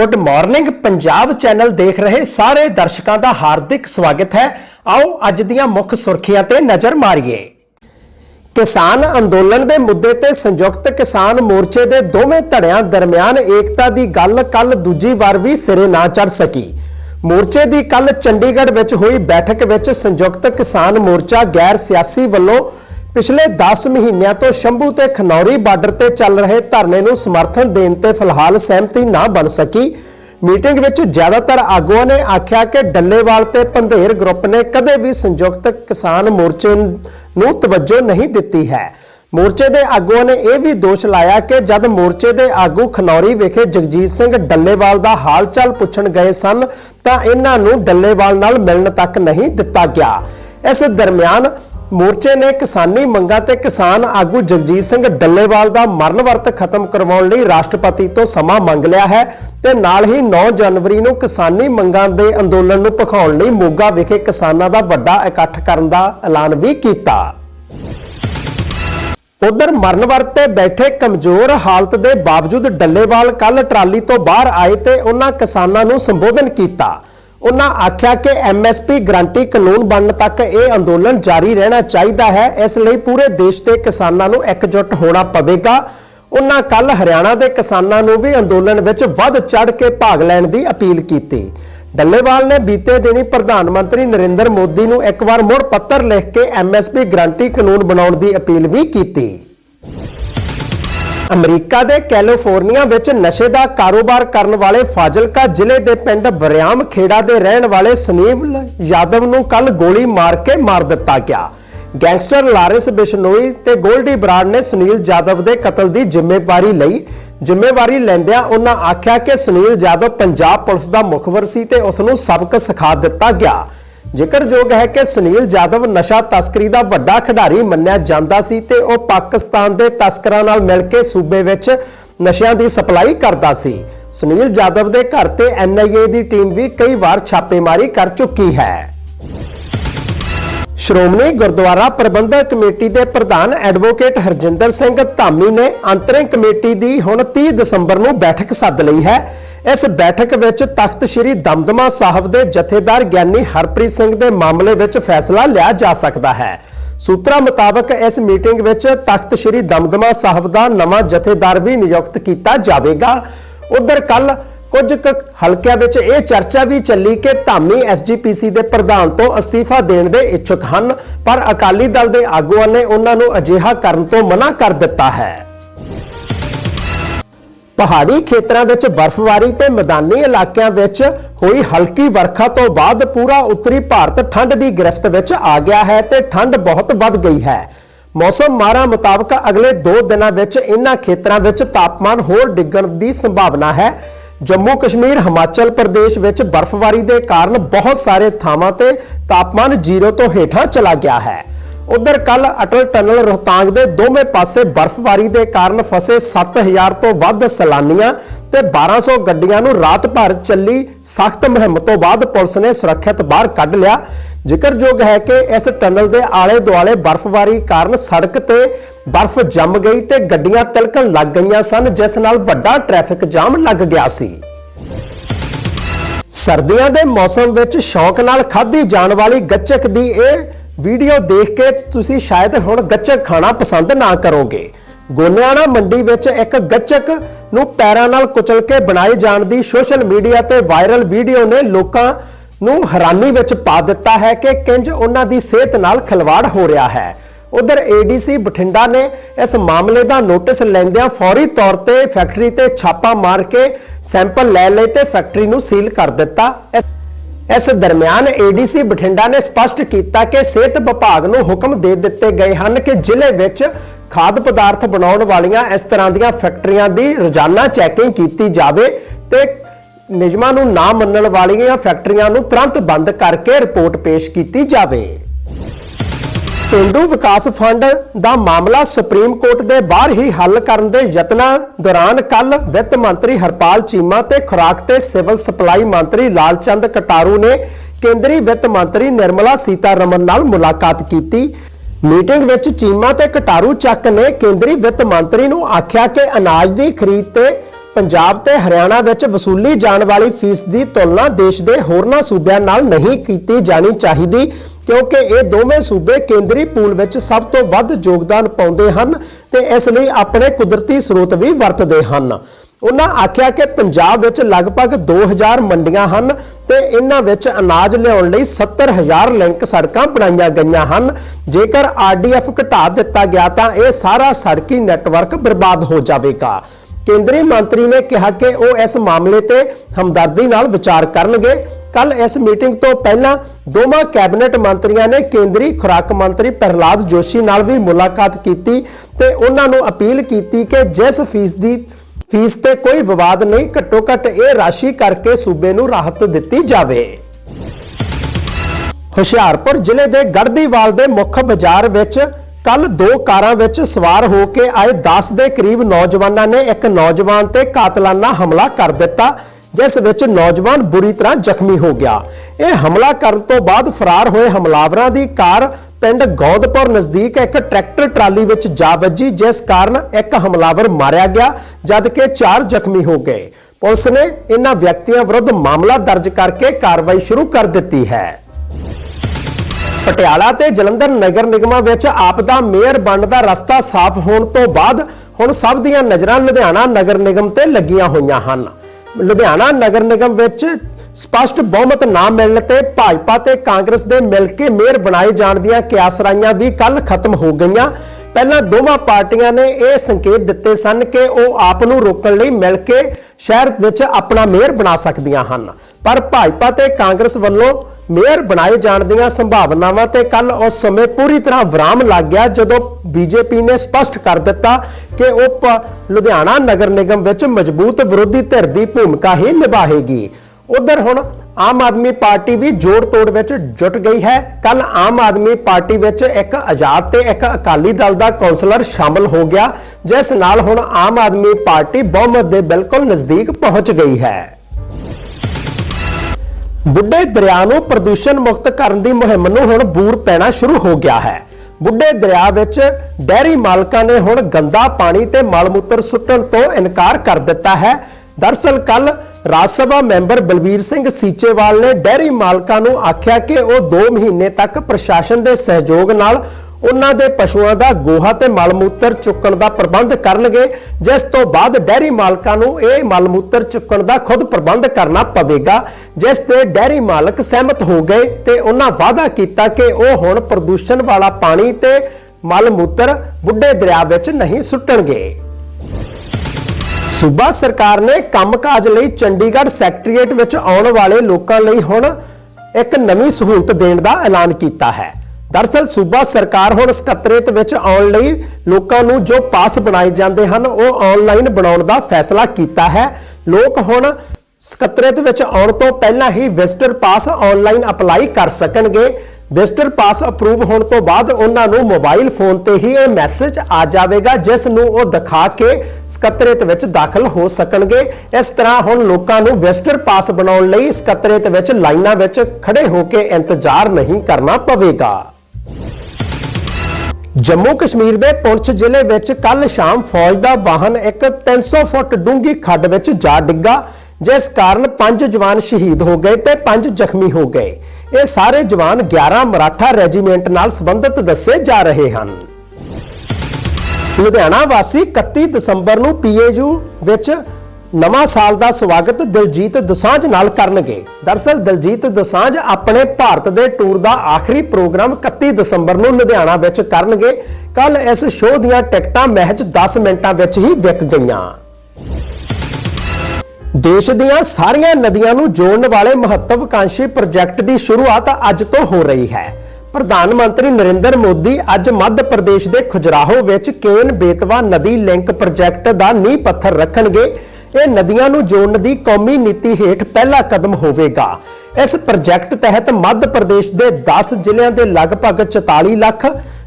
Good morning Punjab channel ਦੇਖ ਰਹੇ ਸਾਰੇ ਦਰਸ਼ਕਾਂ ਦਾ ਹਾਰਦਿਕ ਸਵਾਗਤ ਹੈ। ਆਓ ਅੱਜ ਦੀਆਂ ਮੁੱਖ ਸੁਰਖੀਆਂ ਤੇ ਨਜ਼ਰ ਮਾਰੀਏ। ਕਿਸਾਨ ਅੰਦੋਲਨ ਦੇ ਮੁੱਦੇ ਤੇ ਸੰਯੁਕਤ ਕਿਸਾਨ ਮੋਰਚੇ ਦੇ ਦੋਵੇਂ ਧੜਿਆਂ ਦਰਮਿਆਨ ਏਕਤਾ ਦੀ ਗੱਲ ਕੱਲ ਦੂਜੀ ਵਾਰ ਵੀ ਸਿਰੇ ਨਾ ਚੜ ਸਕੀ। ਮੋਰਚੇ ਦੀ ਕੱਲ ਚੰਡੀਗੜ੍ਹ ਵਿੱਚ ਹੋਈ ਬੈਠਕ ਵਿੱਚ ਸੰਯੁਕਤ ਕਿਸਾਨ ਮੋਰਚਾ ਗੈਰ ਸਿਆਸੀ ਵੱਲੋਂ ਪਿਛਲੇ 10 ਮਹੀਨਿਆਂ ਤੋਂ ਸ਼ੰਭੂ ਤੇ ਖਨੌਰੀ ਬਾਰਡਰ ਤੇ ਚੱਲ ਰਹੇ ਧਰਨੇ ਨੂੰ ਸਮਰਥਨ ਦੇਣ ਤੇ ਫਿਲਹਾਲ ਸਹਿਮਤੀ ਨਾ ਬਣ ਸਕੀ। ਮੀਟਿੰਗ ਵਿੱਚ ਜ਼ਿਆਦਾਤਰ ਆਗੂਆਂ ਨੇ ਆਖਿਆ ਕਿ ਡੱਲੇਵਾਲ ਤੇ ਪੰਧੇਰ ਗਰੁੱਪ ਨੇ ਕਦੇ ਵੀ ਸੰਯੁਕਤ ਕਿਸਾਨ ਮੋਰਚੇ ਨੂੰ ਤਵੱਜੋ ਨਹੀਂ ਦਿੱਤੀ ਹੈ। ਮੋਰਚੇ ਦੇ ਆਗੂਆਂ ਨੇ ਇਹ ਵੀ ਦੋਸ਼ ਲਾਇਆ ਕਿ ਜਦ ਮੋਰਚੇ ਦੇ ਆਗੂ ਖਨੌਰੀ ਵਿਖੇ ਜਗਜੀਤ ਸਿੰਘ ਡੱਲੇਵਾਲ ਦਾ ਹਾਲ ਚਾਲ ਪੁੱਛਣ ਗਏ ਸਨ, ਤਾਂ ਇਹਨਾਂ ਨੂੰ ਡੱਲੇਵਾਲ ਨਾਲ ਮਿਲਣ ਤੱਕ ਨਹੀਂ ਦਿੱਤਾ ਗਿਆ। ਇਸ ਦਰਮਿਆਨ ਮੋਰਚੇ ਨੇ ਕਿਸਾਨੀ ਮੰਗਾਂ ਤੇ ਕਿਸਾਨ ਆਗੂ ਜਗਜੀਤ ਸਿੰਘ ਡੱਲੇਵਾਲ ਦਾ ਮਰਨ ਵਰਤ ਖਤਮ ਕਰਵਾਉਣ ਲਈ ਰਾਸ਼ਟਰਪਤੀ ਤੋਂ ਸਮਾਂ ਮੰਗ ਲਿਆ ਹੈ ਤੇ ਨਾਲ ਹੀ 9 ਜਨਵਰੀ ਨੂੰ ਕਿਸਾਨੀ ਮੰਗਾਂ ਦੇ ਅੰਦੋਲਨ ਨੂੰ ਭਖਾਉਣ ਲਈ ਮੋਗਾ ਵਿਖੇ ਕਿਸਾਨਾਂ ਦਾ ਵੱਡਾ ਇਕੱਠ ਕਰਨ ਦਾ ਐਲਾਨ ਵੀ ਕੀਤਾ। ਉਧਰ ਮਰਨ ਵਰਤ ਤੇ ਬੈਠੇ ਕਮਜ਼ੋਰ ਹਾਲਤ ਦੇ ਬਾਵਜੂਦ ਡੱਲੇਵਾਲ ਕੱਲ ਟਰਾਲੀ ਤੋਂ ਬਾਹਰ ਆਏ ਤੇ ਉਹਨਾਂ ਕਿਸਾਨਾਂ ਨੂੰ ਸੰਬੋਧਨ ਕੀਤਾ। ਉਹਨਾਂ ਆਖਿਆ ਕਿ ਐਮਐਸਪੀ ਗਰੰਟੀ ਕਾਨੂੰਨ ਬਣਨ ਤੱਕ ਇਹ ਅੰਦੋਲਨ ਜਾਰੀ ਰਹਿਣਾ ਚਾਹੀਦਾ ਹੈ। ਇਸ ਲਈ ਪੂਰੇ ਦੇਸ਼ ਦੇ ਕਿਸਾਨਾਂ ਨੂੰ ਇਕਜੁੱਟ ਹੋਣਾ ਪਵੇਗਾ। ਉਹਨਾਂ ਕੱਲ ਹਰਿਆਣਾ ਦੇ ਕਿਸਾਨਾਂ ਨੂੰ ਵੀ ਅੰਦੋਲਨ ਵਿੱਚ ਵੱਧ ਚੜ ਕੇ ਭਾਗ ਲੈਣ ਦੀ ਅਪੀਲ ਕੀਤੀ। ਡੱਲੇਵਾਲ ਨੇ ਬੀਤੇ ਦਿਨੀ ਪ੍ਰਧਾਨ ਮੰਤਰੀ ਨਰਿੰਦਰ ਮੋਦੀ ਨੂੰ ਇੱਕ ਵਾਰ ਮੁੜ ਪੱਤਰ ਲਿਖ ਕੇ ਐਮਐਸਪੀ ਗਰੰਟੀ ਕਾਨੂੰਨ ਬਣਾਉਣ ਦੀ ਅਪੀਲ ਵੀ ਕੀਤੀ। ਅਮਰੀਕਾ ਦੇ ਕੈਲੀਫੋਰਨੀਆ ਵਿੱਚ ਨਸ਼ੇ ਦਾ ਕਾਰੋਬਾਰ ਕਰਨ ਵਾਲੇ ਫਾਜ਼ਿਲਕਾ ਜ਼ਿਲ੍ਹੇ ਦੇ ਪਿੰਡ ਵਰਿਆਮ ਖੇੜਾ ਦੇ ਰਹਿਣ ਵਾਲੇ ਸੁਨੀਲ ਯਾਦਵ ਨੂੰ ਕੱਲ ਗੋਲੀ ਮਾਰ ਕੇ ਮਾਰ ਦਿੱਤਾ ਗਿਆ। ਗੈਂਗਸਟਰ ਲਾਰੈਂਸ ਬਿਸ਼ਨੋਈ ਤੇ ਗੋਲਡੀ ਬਰਾਡ ਨੇ ਸੁਨੀਲ ਯਾਦਵ ਦੇ ਕਤਲ ਦੀ ਜ਼ਿੰਮੇਵਾਰੀ ਲਈ ਜ਼ਿੰਮੇਵਾਰੀ ਲੈਂਦਿਆਂ ਉਹਨਾਂ ਆਖਿਆ ਕਿ ਸੁਨੀਲ ਯਾਦਵ ਪੰਜਾਬ ਪੁਲਿਸ ਦਾ ਮੁਖਬਰ ਸੀ ਤੇ ਉਸ ਨੂੰ ਸਬਕ ਸਿਖਾ ਦਿੱਤਾ ਗਿਆ। ਜ਼ਿਕਰਯੋਗ ਹੈ ਕਿ ਸੁਨੀਲ ਜਾਦਵ ਨਸ਼ਾ ਤਸਕਰੀ ਦਾ ਵੱਡਾ ਖਿਡਾਰੀ ਮੰਨਿਆ ਜਾਂਦਾ ਸੀ ਤੇ ਉਹ ਪਾਕਿਸਤਾਨ ਦੇ ਤਸਕਰਾਂ ਨਾਲ ਮਿਲ ਕੇ ਸੂਬੇ ਵਿੱਚ ਨਸ਼ਿਆਂ ਦੀ ਸਪਲਾਈ ਕਰਦਾ ਸੀ। ਸੁਨੀਲ ਜਾਦਵ ਦੇ ਘਰ ਤੇ ਐਨਆਈਏ ਦੀ ਟੀਮ ਵੀ ਕਈ ਵਾਰ ਛਾਪੇਮਾਰੀ ਕਰ ਚੁੱਕੀ ਹੈ। ਸ਼੍ਰੋਮਣੀ ਗੁਰਦੁਆਰਾ ਪ੍ਰਬੰਧਕ ਕਮੇਟੀ ਦੇ ਪ੍ਰਧਾਨ ਐਡਵੋਕੇਟ ਹਰਜਿੰਦਰ ਸਿੰਘ ਧਾਮੀ ਨੇ ਅੰਤਰਿੰਗ ਕਮੇਟੀ ਦੀ ਹੁਣ 30 ਦਸੰਬਰ ਨੂੰ ਬੈਠਕ ਸੱਦ ਲਈ ਹੈ। ਇਸ ਬੈਠਕ ਵਿੱਚ ਤਖਤ ਸ੍ਰੀ ਦਮਦਮਾ ਸਾਹਿਬ ਦੇ ਜਥੇਦਾਰ ਗਿਆਨੀ ਹਰਪ੍ਰੀਤ ਸਿੰਘ ਦੇ ਮਾਮਲੇ ਵਿੱਚ ਫੈਸਲਾ ਲਿਆ ਜਾ ਸਕਦਾ ਹੈ। ਸੂਤਰਾਂ ਮੁਤਾਬਕ ਇਸ ਮੀਟਿੰਗ ਵਿੱਚ ਤਖਤ ਸ੍ਰੀ ਦਮਦਮਾ ਸਾਹਿਬ ਦਾ ਨਵਾਂ ਜਥੇਦਾਰ ਵੀ ਨਿਯੁਕਤ ਕੀਤਾ ਜਾਵੇਗਾ। ਉਧਰ ਕੱਲ ਕੁਝ ਕੁ ਹਲਕਿਆਂ ਵਿੱਚ ਇਹ ਚਰਚਾ ਵੀ ਚੱਲੀ ਕਿ ਧਾਮੀ ਐਸਜੀਪੀਸੀ ਦੇ ਪ੍ਰਧਾਨ ਤੋਂ ਅਸਤੀਫਾ ਦੇਣ ਦੇ ਇੱਛੁਕ ਹਨ, ਪਰ ਅਕਾਲੀ ਦਲ ਦੇ ਆਗੂਆਂ ਨੇ ਉਹਨਾਂ ਨੂੰ ਅਜਿਹਾ ਕਰਨ ਤੋਂ ਮਨਾ ਕਰ ਦਿੱਤਾ ਹੈ। ਪਹਾੜੀ ਖੇਤਰਾਂ ਵਿੱਚ ਬਰਫ਼ਬਾਰੀ ਤੇ ਮੈਦਾਨੀ ਇਲਾਕਿਆਂ ਵਿੱਚ ਹੋਈ ਹਲਕੀ ਵਰਖਾ ਤੋਂ ਬਾਅਦ ਪੂਰਾ ਉੱਤਰੀ ਭਾਰਤ ਠੰਡ ਦੀ ਗ੍ਰਿਫਤ ਵਿੱਚ ਆ ਗਿਆ ਹੈ ਤੇ ਠੰਡ ਬਹੁਤ ਵੱਧ ਗਈ ਹੈ। ਮੌਸਮ ਮਾਰਾ ਮੁਤਾਬਕ ਅਗਲੇ 2 ਦਿਨਾਂ ਵਿੱਚ ਇਨ੍ਹਾਂ ਖੇਤਰਾਂ ਵਿੱਚ ਤਾਪਮਾਨ ਹੋਰ ਡਿੱਗਣ ਦੀ ਸੰਭਾਵਨਾ ਹੈ। ਜੰਮੂ ਕਸ਼ਮੀਰ, ਹਿਮਾਚਲ ਪ੍ਰਦੇਸ਼ ਵਿੱਚ ਬਰਫ਼ਬਾਰੀ ਦੇ ਕਾਰਨ ਬਹੁਤ ਸਾਰੇ ਥਾਵਾਂ ਤੇ ਤਾਪਮਾਨ ਜ਼ੀਰੋ ਤੋਂ ਹੇਠਾਂ ਚਲਾ ਗਿਆ ਹੈ। ਉਧਰ ਕੱਲ ਅਟਲ ਟਨਲ ਰੋਹਤਾਂਗ ਦੇ ਦੋਵੇਂ ਪਾਸੇ ਬਰਫ਼ਬਾਰੀ ਦੇ ਕਾਰਨ ਫਸੇ 7000 ਤੋਂ ਵੱਧ ਸੈਲਾਨੀਆਂ ਤੇ 1200 ਗੱਡੀਆਂ ਨੂੰ ਰਾਤ ਭਰ ਚੱਲੀ ਸਖਤ ਮੁਹਿੰਮ ਤੋਂ ਬਾਅਦ ਪੁਲਿਸ ਨੇ ਸੁਰੱਖਿਅਤ ਬਾਹਰ ਕੱਢ ਲਿਆ। ਜ਼ਿਕਰਯੋਗ ਹੈ ਕਿ ਇਸ ਟਨਲ ਦੇ ਆਲੇ ਦੁਆਲੇ ਬਰਫ਼ਬਾਰੀ ਕਾਰਨ ਸੜਕ ਤੇ ਬਰਫ਼ ਜੰਮ ਗਈ ਤੇ ਗੱਡੀਆਂ ਤਿਲਕਣ ਲੱਗ ਗਈਆਂ ਸਨ, ਜਿਸ ਨਾਲ ਵੱਡਾ ਟ੍ਰੈਫਿਕ ਜਾਮ ਲੱਗ ਗਿਆ ਸੀ। ਸਰਦੀਆਂ ਦੇ ਮੌਸਮ ਵਿੱਚ ਸ਼ੌਂਕ ਨਾਲ ਖਾਧੀ ਜਾਣ ਵਾਲੀ ਗੱਚਕ ਦੀ ਇਹ ਵੀਡੀਓ ਦੇਖ ਕੇ ਤੁਸੀਂ ਸ਼ਾਇਦ ਹੁਣ ਗੱਚਕ ਖਾਣਾ ਪਸੰਦ ਨਾ ਕਰੋਗੇ। ਗੋਨਿਆਣਾ ਮੰਡੀ ਵਿੱਚ ਇੱਕ ਗੱਚਕ ਨੂੰ ਪੈਰਾਂ ਨਾਲ ਕੁਚਲ ਕੇ ਬਣਾਏ ਜਾਣ ਦੀ ਸੋਸ਼ਲ ਮੀਡੀਆ ਤੇ ਵਾਇਰਲ ਵੀਡੀਓ ਨੇ ਲੋਕਾਂ ਨੂੰ ਹੈਰਾਨੀ ਵਿੱਚ ਪਾ ਦਿੱਤਾ ਹੈ ਕਿ ਕਿੰਜ ਉਹਨਾਂ ਦੀ ਸਿਹਤ ਨਾਲ ਖਿਲਵਾੜ ਹੋ ਰਿਹਾ ਹੈ। ਉਧਰ ਏਡੀਸੀ ਬਠਿੰਡਾ ਨੇ ਇਸ ਮਾਮਲੇ ਦਾ ਨੋਟਿਸ ਲੈਂਦਿਆਂ ਫੌਰੀ ਤੌਰ ਤੇ ਫੈਕਟਰੀ ਤੇ ਛਾਪਾ ਮਾਰ ਕੇ ਸੈਂਪਲ ਲੈ ਲਏ ਤੇ ਫੈਕਟਰੀ ਨੂੰ ਸੀਲ ਕਰ ਦਿੱਤਾ। ਇਸ ਇਸ ਦਰਮਿਆਨ ਏਡੀਸੀ ਬਠਿੰਡਾ ਨੇ ਸਪਸ਼ਟ ਕੀਤਾ ਕਿ ਸਿਹਤ ਵਿਭਾਗ ਨੂੰ ਹੁਕਮ ਦੇ ਦਿੱਤੇ ਗਏ ਹਨ ਕਿ ਜ਼ਿਲ੍ਹੇ ਵਿੱਚ ਖਾਦ ਪਦਾਰਥ ਬਣਾਉਣ ਵਾਲੀਆਂ ਇਸ ਤਰ੍ਹਾਂ ਦੀਆਂ ਫੈਕਟਰੀਆਂ ਦੀ ਰੋਜ਼ਾਨਾ ਚੈਕਿੰਗ ਕੀਤੀ ਜਾਵੇ ਤੇ ਨਿਯਮਾਂ ਨੂੰ ਨਾ ਮੰਨਣ ਵਾਲੀਆਂ ਫੈਕਟਰੀਆਂ ਨੂੰ ਤੁਰੰਤ ਬੰਦ ਕਰਕੇ ਰਿਪੋਰਟ ਪੇਸ਼ ਕੀਤੀ ਜਾਵੇ। ਪੇਂਡੂ ਵਿਕਾਸ ਫੰਡ ਦਾ ਮਾਮਲਾ ਸੁਪਰੀਮ ਕੋਰਟ ਦੇ ਬਾਹਰ ਹੀ ਹੱਲ ਕਰਨ ਦੇ ਯਤਨਾਂ ਦੌਰਾਨ ਕੱਲ ਵਿੱਤ ਮੰਤਰੀ ਹਰਪਾਲ ਚੀਮਾ ਤੇ ਖੁਰਾਕ ਤੇ ਸਿਵਲ ਸਪਲਾਈ ਮੰਤਰੀ ਲਾਲਚੰਦ ਕਟਾਰੂ ਨੇ ਕੇਂਦਰੀ ਵਿੱਤ ਮੰਤਰੀ ਨਿਰਮਲਾ ਸੀਤਾਰਮਨ ਨਾਲ ਮੁਲਾਕਾਤ ਕੀਤੀ। ਮੀਟਿੰਗ ਵਿੱਚ ਚੀਮਾ ਤੇ ਕਟਾਰੂ ਚੱਕ ਨੇ ਕੇਂਦਰੀ ਵਿੱਤ ਮੰਤਰੀ ਨੂੰ ਆਖਿਆ ਕਿ ਅਨਾਜ ਦੀ ਖਰੀਦ ਤੇ ਪੰਜਾਬ ਤੇ ਹਰਿਆਣਾ ਵਿੱਚ ਵਸੂਲੀ ਜਾਣ ਵਾਲੀ ਫੀਸ ਦੀ ਤੁਲਨਾ ਦੇਸ਼ ਦੇ ਹੋਰਨਾਂ ਸੂਬਿਆਂ ਨਾਲ ਨਹੀਂ ਕੀਤੀ ਜਾਣੀ ਚਾਹੀਦੀ। ਕਿਉਂਕਿ ਇਹ ਦੋਵੇਂ ਸੂਬੇ ਕੇਂਦਰੀ ਪੂਲ ਵਿੱਚ ਸਭ ਤੋਂ ਵੱਧ ਯੋਗਦਾਨ ਪਾਉਂਦੇ ਹਨ ਤੇ ਇਸ ਲਈ ਆਪਣੇ ਕੁਦਰਤੀ ਸਰੋਤ ਵੀ ਵਰਤਦੇ ਹਨ। ਉਹਨਾਂ ਆਖਿਆ ਕਿ ਪੰਜਾਬ ਵਿੱਚ ਲਗਭਗ 2000 ਮੰਡੀਆਂ ਹਨ ਤੇ ਇਹਨਾਂ ਵਿੱਚ ਅਨਾਜ ਲਿਆਉਣ ਲਈ 70000 ਲਿੰਕ ਸੜਕਾਂ ਬਣਾਈਆਂ ਗਈਆਂ ਹਨ। ਜੇਕਰ ਆਰਡੀਐਫ ਘਟਾ ਦਿੱਤਾ ਗਿਆ ਤਾਂ ਇਹ ਸਾਰਾ ਸੜਕੀ ਨੈਟਵਰਕ ਬਰਬਾਦ ਹੋ ਜਾਵੇਗਾ। ਕੇਂਦਰੀ ਮੰਤਰੀ ਨੇ ਕਿਹਾ ਕਿ ਉਹ ਇਸ ਮਾਮਲੇ ਤੇ ਹਮਦਰਦੀ ਨਾਲ ਵਿਚਾਰ ਕਰਨਗੇ। ਕੱਲ ਇਸ ਮੀਟਿੰਗ ਤੋਂ ਪਹਿਲਾਂ ਦੋਵਾਂ ਕੈਬਨਿਟ ਮੰਤਰੀਆਂ ਨੇ ਕੇਂਦਰੀ ਖੁਰਾਕ ਮੰਤਰੀ ਪ੍ਰਹਲਾਦ ਜੋਸ਼ੀ ਨਾਲ ਵੀ ਮੁਲਾਕਾਤ ਕੀਤੀ ਤੇ ਉਹਨਾਂ ਨੂੰ ਅਪੀਲ ਕੀਤੀ ਕਿ ਜਿਸ ਫੀਸ ਦੀ, ਫੀਸ ਤੇ ਕੋਈ ਵਿਵਾਦ ਨਹੀਂ ਘੱਟੋ ਘੱਟ ਇਹ ਰਾਸ਼ੀ ਕਰਕੇ ਸੂਬੇ ਨੂੰ ਰਾਹਤ ਦਿੱਤੀ ਜਾਵੇ। ਹੁਸ਼ਿਆਰਪੁਰ ਜ਼ਿਲ੍ਹੇ ਦੇ ਗੜਦੀਵਾਲ ਦੇ ਮੁੱਖ ਬਾਜ਼ਾਰ ਵਿੱਚ ਕੱਲ ਦੋ ਕਾਰਾਂ ਵਿੱਚ ਸਵਾਰ ਹੋ ਕੇ ਆਏ 10 ਦੇ ਕਰੀਬ ਨੌਜਵਾਨਾਂ ਨੇ ਇੱਕ ਨੌਜਵਾਨ ਤੇ ਕਾਤਲਾਨਾ ਹਮਲਾ ਕਰ ਦਿੱਤਾ। ਜਿਸ ਵਿੱਚ ਨੌਜਵਾਨ ਬੁਰੀ ਤਰ੍ਹਾਂ ਜ਼ਖਮੀ ਹੋ ਗਿਆ। ਇਹ ਹਮਲਾ ਕਰਨ ਤੋਂ ਬਾਅਦ ਫਰਾਰ ਹੋਏ ਹਮਲਾਵਰਾਂ ਦੀ ਕਾਰ ਪਿੰਡ ਗੌਦਪੁਰ ਨਜ਼ਦੀਕ ਇੱਕ ਟਰੈਕਟਰ ਟਰਾਲੀ ਵਿੱਚ ਜਾ ਵੱਜੀ, ਜਿਸ ਕਾਰਨ ਇੱਕ ਹਮਲਾਵਰ ਮਾਰਿਆ ਗਿਆ, ਜਦਕਿ ਚਾਰ ਜ਼ਖਮੀ ਹੋ ਗਏ। ਪੁਲਿਸ ਨੇ ਇਹਨਾਂ ਵਿਅਕਤੀਆਂ ਵਿਰੁੱਧ ਮਾਮਲਾ ਦਰਜ ਕਰਕੇ ਕਾਰਵਾਈ ਸ਼ੁਰੂ ਕਰ ਦਿੱਤੀ ਹੈ। ਪਟਿਆਲਾ ਤੇ ਜਲੰਧਰ ਨਗਰ ਨਿਗਮਾਂ ਵਿੱਚ ਆਪ ਦਾ ਮੇਅਰ ਬਣਨ ਦਾ ਰਸਤਾ ਸਾਫ਼ ਹੋਣ ਤੋਂ ਬਾਅਦ ਹੁਣ ਸਭ ਦੀਆਂ ਨਜ਼ਰਾਂ ਲੁਧਿਆਣਾ ਨਗਰ ਨਿਗਮ ਤੇ ਲੱਗੀਆਂ ਹੋਈਆਂ ਹਨ। ਲੁਧਿਆਣਾ ਨਗਰ ਨਿਗਮ ਵਿੱਚ ਸਪਸ਼ਟ ਬਹੁਮਤ ਨਾ ਮਿਲਣ ਤੇ ਭਾਜਪਾ ਤੇ ਕਾਂਗਰਸ ਦੇ ਮਿਲ ਕੇ ਮੇਅਰ ਬਣਾਏ ਜਾਣ ਦੀਆਂ ਕਿਆਸਰਾਈਆਂ ਵੀ ਕੱਲ ਖਤਮ ਹੋ ਗਈਆਂ। ਪਹਿਲਾਂ ਦੋਵਾਂ ਪਾਰਟੀਆਂ ਨੇ ਇਹ ਸੰਕੇਤ ਦਿੱਤੇ ਸਨ ਕਿ ਉਹ ਆਪ ਨੂੰ ਰੋਕਣ ਲਈ ਮਿਲ ਕੇ ਸ਼ਹਿਰ ਵਿੱਚ ਆਪਣਾ ਮੇਅਰ ਬਣਾ ਸਕਦੀਆਂ ਹਨ। ਪਰ ਭਾਜਪਾ ਤੇ ਕਾਂਗਰਸ ਵੱਲੋਂ ਮੇਅਰ ਬਣਾਏ ਜਾਣ ਦੀਆਂ ਸੰਭਾਵਨਾਵਾਂ ਤੇ ਕੱਲ ਉਸ ਸਮੇਂ ਪੂਰੀ ਤਰ੍ਹਾਂ ਵਿਰਾਮ ਲੱਗ ਗਿਆ ਜਦੋਂ ਬੀਜੇਪੀ ਨੇ ਸਪਸ਼ਟ ਕਰ ਦਿੱਤਾ ਕਿ ਉਹ ਲੁਧਿਆਣਾ ਨਗਰ ਨਿਗਮ ਵਿੱਚ ਮਜ਼ਬੂਤ ਵਿਰੋਧੀ ਧਿਰ ਦੀ ਭੂਮਿਕਾ ਹੀ ਨਿਭਾਏਗੀ। ਉਧਰ ਹੁਣ ਆਮ ਆਦਮੀ ਪਾਰਟੀ ਵੀ ਜੋੜ ਤੋੜ ਵਿੱਚ ਜੁਟ ਗਈ ਹੈ। ਕੱਲ ਆਮ ਆਦਮੀ ਪਾਰਟੀ ਵਿੱਚ ਇੱਕ ਆਜ਼ਾਦ ਤੇ ਇੱਕ ਅਕਾਲੀ ਦਲ ਦਾ ਕੌਂਸਲਰ ਸ਼ਾਮਲ ਹੋ ਗਿਆ, ਜਿਸ ਨਾਲ ਹੁਣ ਆਮ ਆਦਮੀ ਪਾਰਟੀ ਬਹੁਮਤ ਦੇ ਬਿਲਕੁਲ ਨਜ਼ਦੀਕ ਪਹੁੰਚ ਗਈ ਹੈ। ਬੁੱਢੇ ਦਰਿਆ ਨੂੰ ਪ੍ਰਦੂਸ਼ਣ ਮੁਕਤ ਕਰਨ ਦੀ ਮੁਹਿੰਮ ਨੂੰ ਹੁਣ ਬੂਰ ਪੈਣਾ ਸ਼ੁਰੂ ਹੋ ਗਿਆ ਹੈ। ਬੁੱਢੇ ਦਰਿਆ ਵਿੱਚ ਡੈਰੀ ਮਾਲਕਾਂ ਨੇ ਹੁਣ ਗੰਦਾ ਪਾਣੀ ਤੇ ਮਲ ਮੂਤਰ ਸੁੱਟਣ ਤੋਂ ਇਨਕਾਰ ਕਰ ਦਿੱਤਾ ਹੈ। ਦਰਸਲ ਕੱਲ ਰਾਜ ਸਭਾ ਮੈਂਬਰ ਬਲਵੀਰ ਸਿੰਘ ਸੀਚੇਵਾਲ ਨੇ ਡੈਰੀ ਮਾਲਕਾਂ ਨੂੰ ਆਖਿਆ ਕਿ ਉਹ 2 ਮਹੀਨੇ ਤੱਕ ਪ੍ਰਸ਼ਾਸਨ ਦੇ ਸਹਿਯੋਗ ਨਾਲ ਉਹਨਾਂ ਦੇ ਪਸ਼ੂਆਂ ਦਾ ਗੋਹਾ ਤੇ ਮਲ ਮੂਤਰ ਚੁੱਕਣ ਦਾ ਪ੍ਰਬੰਧ ਕਰਨਗੇ। ਜਿਸ ਤੋਂ ਬਾਅਦ ਡੈਰੀ ਮਾਲਕਾਂ ਨੂੰ ਇਹ ਮਲ ਮੂਤਰ ਚੁੱਕਣ ਦਾ ਖੁਦ ਪ੍ਰਬੰਧ ਕਰਨਾ ਪਵੇਗਾ, ਜਿਸ ਤੇ ਡੈਰੀ ਮਾਲਕ ਸਹਿਮਤ ਹੋ ਗਏ ਤੇ ਉਹਨਾਂ ਵਾਅਦਾ ਕੀਤਾ ਕਿ ਉਹ ਹੁਣ ਪ੍ਰਦੂਸ਼ਣ ਵਾਲਾ ਪਾਣੀ ਤੇ ਮਲ ਮੂਤਰ ਬੁੱਢੇ ਦਰਿਆ ਵਿੱਚ ਨਹੀਂ ਸੁੱਟਣਗੇ। ਸੂਬਾ ਸਰਕਾਰ ਨੇ ਕੰਮਕਾਜ ਲਈ ਚੰਡੀਗੜ੍ਹ ਸੈਕਟਰੀਏਟ ਵਿੱਚ ਆਉਣ ਵਾਲੇ ਲੋਕਾਂ ਲਈ ਹੁਣ ਇੱਕ ਨਵੀਂ ਸਹੂਲਤ ਦੇਣ ਦਾ ਐਲਾਨ ਕੀਤਾ ਹੈ। ਦਰਸਲ ਸੂਬਾ ਸਰਕਾਰ ਹੁਣ ਸਕੱਤਰੇਤ ਵਿੱਚ ਆਉਣ ਲਈ ਲੋਕਾਂ ਨੂੰ ਜੋ ਪਾਸ ਬਣਾਏ ਜਾਂਦੇ ਹਨ, ਉਹ ਆਨਲਾਈਨ ਬਣਾਉਣ ਦਾ ਫੈਸਲਾ ਕੀਤਾ ਹੈ। ਲੋਕ ਹੁਣ ਸਕੱਤਰੇਤ ਵਿੱਚ ਆਉਣ ਤੋਂ ਪਹਿਲਾਂ ਹੀ ਵਿਜ਼ਟਰ ਪਾਸ ਆਨਲਾਈਨ ਅਪਲਾਈ ਕਰ ਸਕਣਗੇ। ਵਿਜ਼ਟਰ ਪਾਸ ਅਪਰੂਵ ਹੋਣ ਤੋਂ ਬਾਅਦ ਉਹਨਾਂ ਨੂੰ ਮੋਬਾਈਲ ਫੋਨ ਤੇ ਹੀ ਇਹ ਮੈਸੇਜ ਆ ਜਾਵੇਗਾ, ਜਿਸ ਨੂੰ ਉਹ ਦਿਖਾ ਕੇ ਸਕੱਤਰੇਤ ਵਿੱਚ ਦਾਖਲ ਹੋ ਸਕਣਗੇ। ਇਸ ਤਰ੍ਹਾਂ ਹੁਣ ਲੋਕਾਂ ਨੂੰ ਵਿਜ਼ਟਰ ਪਾਸ ਬਣਾਉਣ ਲਈ ਸਕੱਤਰੇਤ ਵਿੱਚ ਲਾਈਨਾਂ ਵਿੱਚ ਖੜੇ ਹੋ ਕੇ ਇੰਤਜ਼ਾਰ ਨਹੀਂ ਕਰਨਾ ਪਵੇਗਾ। ਜੰਮੂ ਕਸ਼ਮੀਰ ਦੇ ਪੁੰਛ ਜ਼ਿਲ੍ਹੇ ਵਿੱਚ ਕੱਲ ਸ਼ਾਮ ਫੌਜ ਦਾ ਵਾਹਨ ਇੱਕ 300 ਫੁੱਟ ਡੂੰਘੀ ਖੱਡ ਵਿੱਚ ਜਾ ਡਿੱਗਾ, ਜਿਸ ਕਾਰਨ 5 ਜਵਾਨ ਸ਼ਹੀਦ ਹੋ ਗਏ ਤੇ 5 ਜ਼ਖਮੀ ਹੋ ਗਏ। ਇਹ ਸਾਰੇ ਜਵਾਨ 11 ਮਰਾਠਾ ਰੈਜੀਮੈਂਟ ਨਾਲ ਸੰਬੰਧਿਤ ਦੱਸੇ ਜਾ ਰਹੇ ਹਨ। ਲੁਧਿਆਣਾ ਵਾਸੀ 31 ਦਸੰਬਰ ਨੂੰ ਪੀਏਯੂ ਵਿੱਚ ਨਵਾਂ ਸਾਲ ਦਾ ਸਵਾਗਤ ਦਿਲਜੀਤ ਦੋਸਾਂਝ ਨਾਲ ਕਰਨਗੇ। ਦਰਸਲ ਦਿਲਜੀਤ ਦੋਸਾਂਝ ਆਪਣੇ ਭਾਰਤ ਦੇ ਟੂਰ ਦਾ ਆਖਰੀ ਪ੍ਰੋਗਰਾਮ 31 ਦਸੰਬਰ ਨੂੰ ਲੁਧਿਆਣਾ ਵਿੱਚ ਕਰਨਗੇ। ਕੱਲ ਇਸ ਸ਼ੋਅ ਦੀਆਂ ਟਿਕਟਾਂ ਮਹਿਜ 10 ਮਿੰਟਾਂ ਵਿੱਚ ਹੀ ਵਿਕ ਗਈਆਂ। ਦੇਸ਼ ਦੀਆਂ ਸਾਰੀਆਂ ਨਦੀਆਂ ਨੂੰ ਜੋੜਨ ਵਾਲੇ ਮਹੱਤਵਕਾਂਸ਼ੀ ਪ੍ਰੋਜੈਕਟ ਦੀ ਸ਼ੁਰੂਆਤ ਅੱਜ ਤੋਂ ਹੋ ਰਹੀ ਹੈ। ਪ੍ਰਧਾਨ ਮੰਤਰੀ ਨਰਿੰਦਰ ਮੋਦੀ ਅੱਜ ਮੱਧ ਪ੍ਰਦੇਸ਼ ਦੇ ਖੁਜਰਾਹੋ ਵਿੱਚ ਕੇਨ ਬੇਤਵਾ ਨਦੀ ਲਿੰਕ ਪ੍ਰੋਜੈਕਟ ਦਾ ਨੀਂਹ ਪੱਥਰ ਰੱਖਣਗੇ। ਇਹ ਨਦੀਆਂ ਨੂੰ ਜੋੜਨ ਦੀ ਕੌਮੀ ਨੀਤੀ ਹੇਠ ਪਹਿਲਾ ਕਦਮ ਹੋਵੇਗਾ। ਇਸ ਪ੍ਰੋਜੈਕਟ ਤਹਿਤ ਮੱਧ ਪ੍ਰਦੇਸ਼ ਦੇ 10 ਜ਼ਿਲ੍ਹਿਆਂ ਦੇ ਲਗਭਗ 44 ਲੱਖ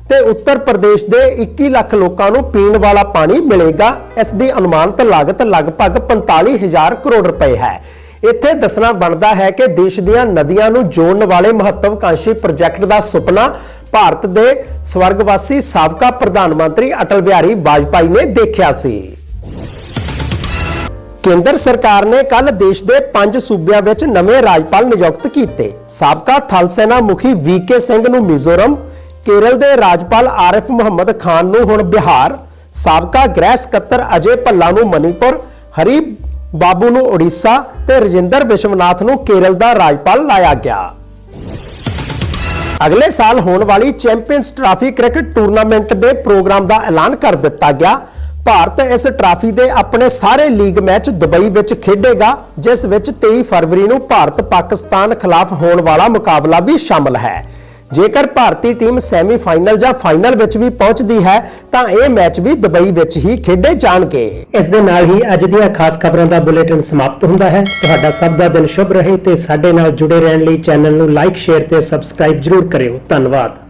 ਤੇ ਉੱਤਰ ਪ੍ਰਦੇਸ਼ ਦੇ 21 ਲੱਖ ਲੋਕਾਂ ਨੂੰ ਪੀਣ ਵਾਲਾ ਪਾਣੀ ਮਿਲੇਗਾ। ਇਸ ਦੀ ਅਨੁਮਾਨਿਤ ਲਾਗਤ ਲਗਭਗ 45000 ਕਰੋੜ ਰੁਪਏ ਹੈ। ਇੱਥੇ ਦੱਸਣਾ ਬਣਦਾ ਹੈ ਕਿ ਦੇਸ਼ ਦੀਆਂ ਨਦੀਆਂ ਨੂੰ ਜੋੜਨ ਵਾਲੇ ਮਹੱਤਵਕਾਂਸ਼ੀ ਪ੍ਰੋਜੈਕਟ ਦਾ ਸੁਪਨਾ ਭਾਰਤ ਦੇ ਸਵਰਗਵਾਸੀ ਸਾਬਕਾ ਪ੍ਰਧਾਨ ਮੰਤਰੀ ਅਟਲ ਬਿਹਾਰੀ ਵਾਜਪਾਈ ਨੇ ਦੇਖਿਆ ਸੀ। ਕੇਂਦਰ ਸਰਕਾਰ ਨੇ ਕੱਲ ਦੇਸ਼ ਦੇ ਪੰਜ ਸੂਬਿਆਂ ਵਿੱਚ ਨਵੇਂ ਰਾਜਪਾਲ ਨਿਯੁਕਤ ਕੀਤੇ। ਸਾਬਕਾ ਥਲ ਸੈਨਾ ਮੁਖੀ ਵੀਕੇ ਸਿੰਘ ਨੂੰ ਮਿਜ਼ੋਰਮ, ਕੇਰਲ ਦੇ ਰਾਜਪਾਲ ਆਰਿਫ ਮੁਹੰਮਦ ਖਾਨ ਨੂੰ ਹੁਣ ਬਿਹਾਰ, ਸਾਬਕਾ ਗ੍ਰਹਿ ਸਕੱਤਰ ਅਜੇ ਭੱਲਾ ਨੂੰ ਮਨੀਪੁਰ ਹਰੀ ਬਾਬੂ ਨੂੰ ਉੜੀਸਾ ਤੇ ਰਜਿੰਦਰ ਵਿਸ਼ਵਨਾਥ ਨੂੰ ਕੇਰਲ ਦਾ ਰਾਜਪਾਲ ਲਾਇਆ ਗਿਆ। ਅਗਲੇ ਸਾਲ ਹੋਣ ਵਾਲੀ ਚੈਂਪੀਅਨਸ ਟਰਾਫੀ ਕ੍ਰਿਕਟ ਟੂਰਨਾਮੈਂਟ ਦੇ ਪ੍ਰੋਗਰਾਮ ਦਾ ਐਲਾਨ ਕਰ ਦਿੱਤਾ ਗਿਆ। ਭਾਰਤ ਇਸ ਟਰਾਫੀ ਦੇ ਆਪਣੇ ਸਾਰੇ ਲੀਗ ਮੈਚ ਦੁਬਈ ਵਿੱਚ ਖੇਡੇਗਾ, ਜਿਸ ਵਿੱਚ 23 ਫਰਵਰੀ ਨੂੰ ਭਾਰਤ ਪਾਕਿਸਤਾਨ ਖਿਲਾਫ ਹੋਣ ਵਾਲਾ ਮੁਕਾਬਲਾ ਵੀ ਸ਼ਾਮਲ ਹੈ। ਜੇਕਰ ਭਾਰਤੀ ਟੀਮ ਸੈਮੀਫਾਈਨਲ ਜਾਂ ਫਾਈਨਲ ਵਿੱਚ ਵੀ ਪਹੁੰਚਦੀ ਹੈ, ਤਾਂ ਇਹ ਮੈਚ ਵੀ ਦੁਬਈ ਵਿੱਚ ਹੀ ਖੇਡੇ ਜਾਣਗੇ। ਇਸ ਦੇ ਨਾਲ ਹੀ ਅੱਜ ਦੀਆਂ ਖਾਸ ਖਬਰਾਂ ਦਾ ਬੁਲੇਟਿਨ ਸਮਾਪਤ ਹੁੰਦਾ ਹੈ। ਤੁਹਾਡਾ ਸਭ ਦਾ ਦਿਨ ਸ਼ੁਭ ਰਹੇ ਤੇ ਸਾਡੇ ਨਾਲ ਜੁੜੇ ਰਹਿਣ ਲਈ ਚੈਨਲ ਨੂੰ ਲਾਈਕ ਸ਼ੇਅਰ ਤੇ ਸਬਸਕ੍ਰਾਈਬ ਜਰੂਰ ਕਰਿਓ। ਧੰਨਵਾਦ।